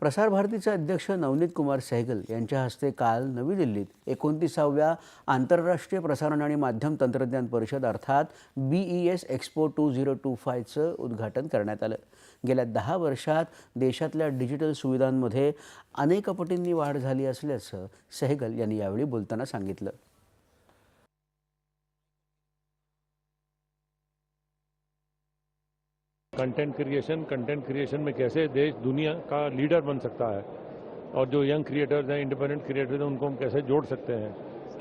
प्रसार भारतीचे अध्यक्ष नवनीत कुमार सहगल यांच्या हस्ते काल नवी दिल्लीत एकोणतीसाव्या आंतरराष्ट्रीय प्रसारण आणि माध्यम तंत्रज्ञान परिषद अर्थात B E S Expo two zero two फायचं उद्घाटन करण्यात आलं. गेल्या दहा वर्षात देशातल्या डिजिटल सुविधांमध्ये अनेक पटींनी वाढ झाली असल्याचं सहगल यांनी यावेळी बोलताना सांगितलं. कंटेंट क्रिएशन कंटेंट क्रिएशन में कैसे देश, दुनिया का लीडर बन सकता है? और जो यंग क्रिएटर्स हैं इंडिपेंडेंट क्रिएटर्स हैं, उनको हम कैसे जोड़ सकते हैं?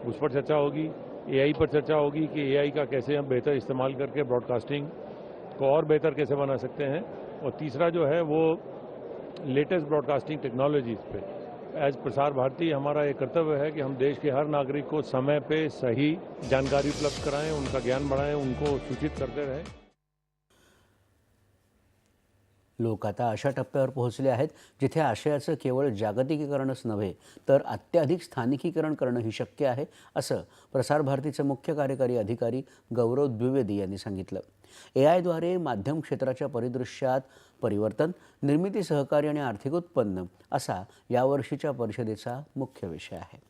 उस पर चर्चा होगी एआई पर चर्चा होगी कि एआई का कैसे हम बेहतर इस्तेमाल करके ब्रॉडकास्टिंग को और बेहतर कैसे बना सकते हैं? और तीसरा जो है, वो लेटेस्ट ब्रॉडकास्टिंग टेक्नोलॉजीज़ पे। एज प्रसार भारती, हमारा ये कर्तव्य है कि हम देश के हर नागरिक को समय पे सही जानकारी उपलब्ध कराएँ, उनका ज्ञान बढ़ाएँ, उनको सूचित करते रहें। लोक आता अशा टप्प्यावर पोहोचले आहेत जिथे आशयाचं केवळ जागतिकीकरणच नव्हे तर अत्याधिक स्थानिकीकरण करणंही शक्य आहे असं प्रसारभारतीचे मुख्य कार्यकारी अधिकारी गौरव द्विवेदी यांनी सांगितलं. ए आयद्वारे माध्यम क्षेत्राच्या परिदृश्यात परिवर्तन निर्मिती सहकार्य आणि आर्थिक उत्पन्न असा यावर्षीच्या परिषदेचा मुख्य विषय आहे.